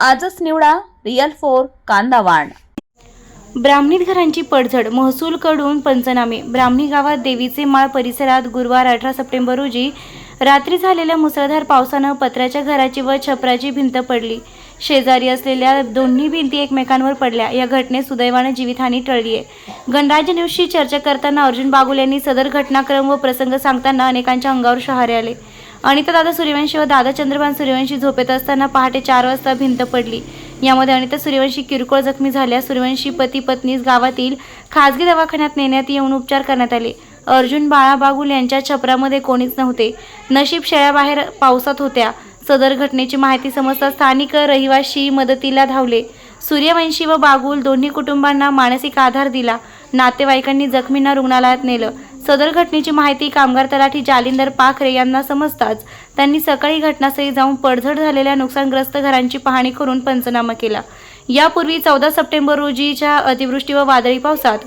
आजच निवडा real four कांदा वाण ब्राह्मणीत घरांची पडझड महसूलकडून पंचनामे. ब्राह्मणी गावात देवीचे माळ परिसरात गुरुवार अठरा सप्टेंबर रोजी रात्री झालेल्या मुसळधार पावसानं पत्र्याच्या घराची व छपराची भिंत पडली. शेजारी असलेल्या दोन्ही भिंती एकमेकांवर पडल्या. या घटनेत सुदैवानं जीवितहानी टळली आहे गणराज्य न्यूजशी चर्चा करताना अर्जुन बागुल यांनी सदर घटनाक्रम व प्रसंग सांगताना अनेकांच्या अंगावर शहारे आले. अनिता दादा सूर्यवंशी व दादा चंद्रभान सूर्यवंशी झोपेत असताना पहाटे चार वाजता भिंत पडली. यामध्ये अनिता सूर्यवंशी किरकोळ जखमी झाल्या. सूर्यवंशी पती पत्नीस गावातील खासगी दवाखान्यात नेण्यात येऊन उपचार करण्यात आले. अर्जुन बाळा बागुल यांच्या छपरामध्ये कोणीच नव्हते. नशीब शेळ्याबाहेर पावसात होत्या. सदर घटनेची माहिती समजता स्थानिक रहिवाशी मदतीला धावले. सूर्यवंशी व बागुल दोन्ही कुटुंबांना मानसिक आधार दिला. नातेवाईकांनी जखमींना रुग्णालयात नेलं. सदर घटनेची माहिती कामगार तलाठी जालिंदर पाखरे यांना समजताच त्यांनी सकाळी घटनास्थळी जाऊन पडझड झालेल्या नुकसानग्रस्त घरांची पाहणी करून पंचनामा केला. यापूर्वी चौदा सप्टेंबर रोजीच्या अतिवृष्टी व वादळी पावसात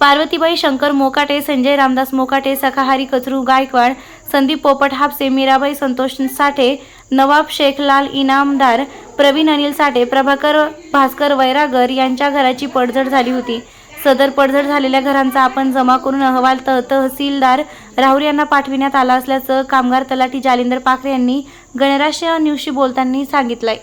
पार्वतीबाई शंकर मोकाटे संजय रामदास मोकाटे सखाहारी कचरू गायकवाड संदीप पोपट हापसे मीराबाई संतोष साठे नवाब शेखलाल इनामदार प्रवीण अनिल साठे प्रभाकर भास्कर वैरागर यांच्या घराची पडझड झाली होती. सदर पडझड झालेल्या घरांचा आपण जमा करून अहवाल त तहसीलदार राहुल यांना पाठविण्यात आला असल्याचं कामगार तलाठी जालिंदर पाखरे यांनी गणराज्य न्यूजशी बोलताना सांगितलंय.